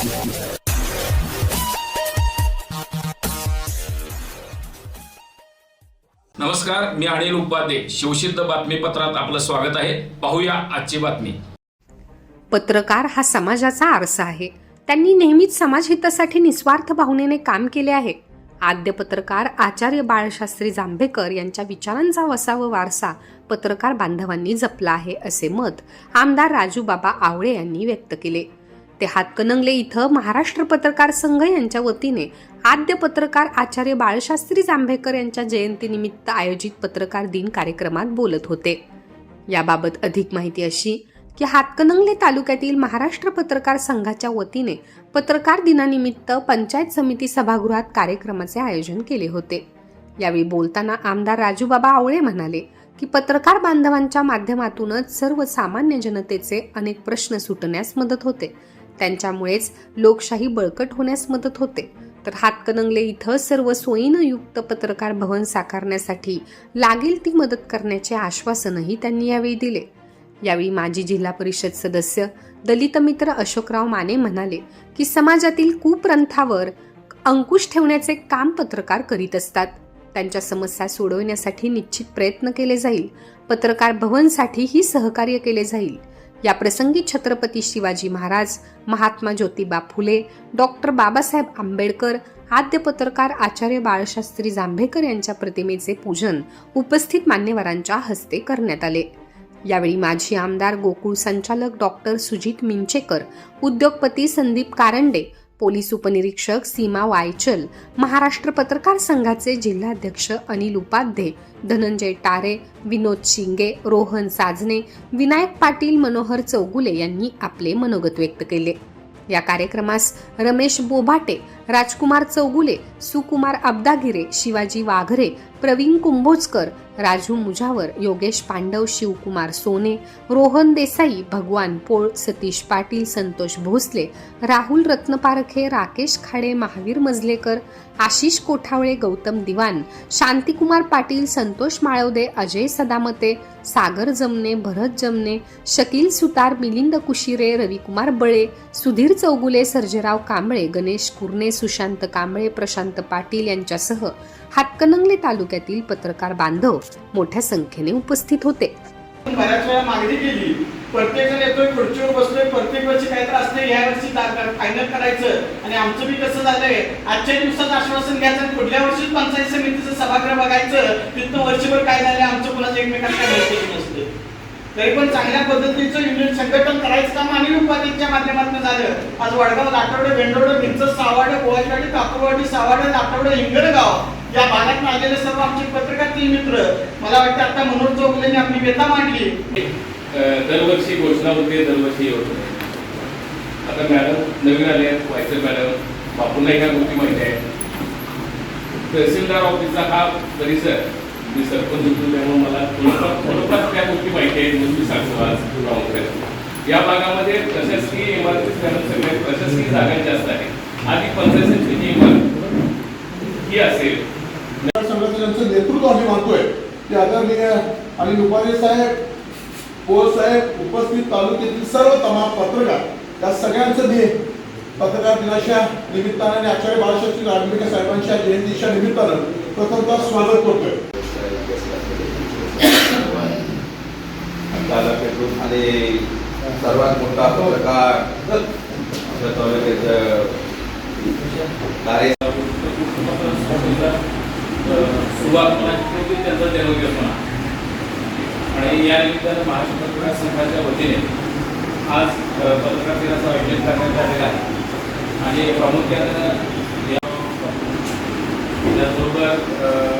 नमस्कार मी अनिल उपाध्ये. शिवसिद्ध बातमीपत्रात आपलं स्वागत आहे. पाहूया आजची बातमी. पत्रकार हा समाजाचा आरसा आहे. त्यांनी नेहमीच समाजहितासाठी निस्वार्थ भावनेने काम केले आहे. आद्य पत्रकार आचार्य बाळशास्त्री जांभेकर यांच्या विचारांचा वसा व वारसा पत्रकार बांधवांनी जपला आहे असे मत आमदार राजूबाबा आवळे यांनी व्यक्त केले. ते हातकणंगले इथं महाराष्ट्र पत्रकार संघ यांच्या वतीने आद्य पत्रकार आचार्य बाळशास्त्री जांभेकर यांच्या जयंतीनिमित्त आयोजित पत्रकार दिन कार्यक्रमात बोलत होते. याबाबत अधिक माहिती अशी की हातकणंगले तालुक्यातील महाराष्ट्र पत्रकार संघाच्या वतीने पत्रकार दिनानिमित्त पंचायत समिती सभागृहात कार्यक्रमाचे आयोजन केले होते. यावेळी बोलताना आमदार राजूबाबा आवळे म्हणाले की पत्रकार बांधवांच्या माध्यमातूनच सर्वसामान्य जनतेचे अनेक प्रश्न सुटण्यास मदत होते. त्यांच्यामुळेच लोकशाही बळकट होण्यास मदत होते. तर हातकणंगले इथं सर्व सोयीनं युक्त पत्रकार भवन साकारण्यासाठी लागेल ती मदत करण्याचे आश्वासनही त्यांनी यावेळी दिले. यावेळी माजी जिल्हा परिषद सदस्य दलित मित्र अशोकराव माने म्हणाले की समाजातील कुप्रंथावर अंकुश ठेवण्याचे काम पत्रकार करीत असतात. त्यांच्या समस्या सोडवण्यासाठी निश्चित प्रयत्न केले जाईल. पत्रकार भवनसाठीही सहकार्य केले जाईल. या प्रसंगी छत्रपती शिवाजी महाराज महात्मा ज्योतिबा फुले डॉक्टर बाबासाहेब आंबेडकर आद्य पत्रकार आचार्य बाळशास्त्री जांभेकर यांच्या प्रतिमेचे पूजन उपस्थित मान्यवरांच्या हस्ते करण्यात आले. यावेळी माजी आमदार गोकुळ संचालक डॉक्टर सुजित मिंचेकर उद्योगपती संदीप कारंडे पोलीस उपनिरीक्षक सीमा वायचल महाराष्ट्र पत्रकार संघाचे जिल्हाध्यक्ष अनिल उपाध्ये धनंजय टारे विनोद शिंगे रोहन साजने विनायक पाटील मनोहर चौगुले यांनी आपले मनोगत व्यक्त केले. या कार्यक्रमास रमेश बोभाटे राजकुमार चौगुले सुकुमार अब्दागिरे शिवाजी वाघरे प्रवीण कुंभोजकर राजू मुजावर योगेश पांडव शिवकुमार सोने रोहन देसाई भगवान पोळ सतीश पाटील संतोष भोसले राहुल रत्नपारखे राकेश खाडे महावीर मजलेकर आशिष कोठावळे गौतम दिवान शांतिकुमार पाटील संतोष माळवदे अजय सदामते सागर जमने भरत जमने शकील सुतार मिलिंद कुशिरे रविकुमार बळे सुधीर चौगुले सर्जेराव कांबळे गणेश कुर्णे सुशांत कांबळे प्रशांत पाटील यांच्यासह हातकणंगले तालुक्यातील पत्रकार बांधव मोठ्या संख्येने उपस्थित होते. बऱ्याच वेळा मागणी केली प्रत्येक जण येतोय खुर्चीवर बसतोय प्रत्येक वर्षी काहीतरी असतं या वर्षी फायनल करायचं. आणि आमचं बी कसं झालंय. आजच्या दिवसात आश्वासन घ्यायचं आणि पुढल्या वर्षी पंचायत समितीचं सभागृह बघायचं. तिथं वर्षभर काय झालं आमचं कुणाचं एकमेकांना काय नसते. तरी पण चांगल्या पद्धतीचं युनिट संघटन करायचं काम अनिल उपाधीच्या माध्यमातून झालं. आज वडगाव लाटवडे वेंडोडे भिंच सावाडे गोवाजवाडी कापूरवाडी सावाडे लाटवडे हिंगणगाव या भागात आलेले सर्व आमचे पत्रकार मित्र. मला वाटतं आता मनोज चौगुलेने आपली व्यथा मांडली. दरवर्षी घोषणा होते दरवर्षी हे आता मॅडम नवीन आले आहेत व्हायचं मॅडम बापूंना ह्या गोष्टी माहिती आहे. तहसीलदार ऑफिसचा हा परिसर मी सरपंच होतो त्यामुळे मला थोडंफार थोडंफार त्या गोष्टी माहिती आहेत म्हणून मी सांगतो आज प्रामुख्याने या भागामध्ये प्रशासकीय इमारती मॅडम सगळ्यात प्रशासकीय जागा जास्त आहे. आधी पंचायत समितीची इमारत ही असेल संघटनांचं नेतृत्व आम्ही मानतोय. ते आदरणीय आणि दुपारी साहेब पोळ साहेब उपस्थित तालुक्यातील सर्व तमाम पत्रकार या सगळ्यांचं मी पत्रकार दिनाच्या निमित्तानं आणि आचार्य बाळशास्त्री जांभेकर साहेबांच्या जयंतीच्या निमित्तानं प्रथमतः स्वागत करतोय. तालुक्यातून आणि सर्वात मोठा पत्रकार आमच्या तालुक्याचं कार्य सुरुवात म्हणजे त्यांचा जन्मदिवस आणि या निमित्तानं महाराष्ट्र पत्रकार संघाच्या वतीने आज पत्रकार दिनाचं आयोजन करण्यात आलेलं आहे. आणि प्रामुख्यानं त्याचबरोबर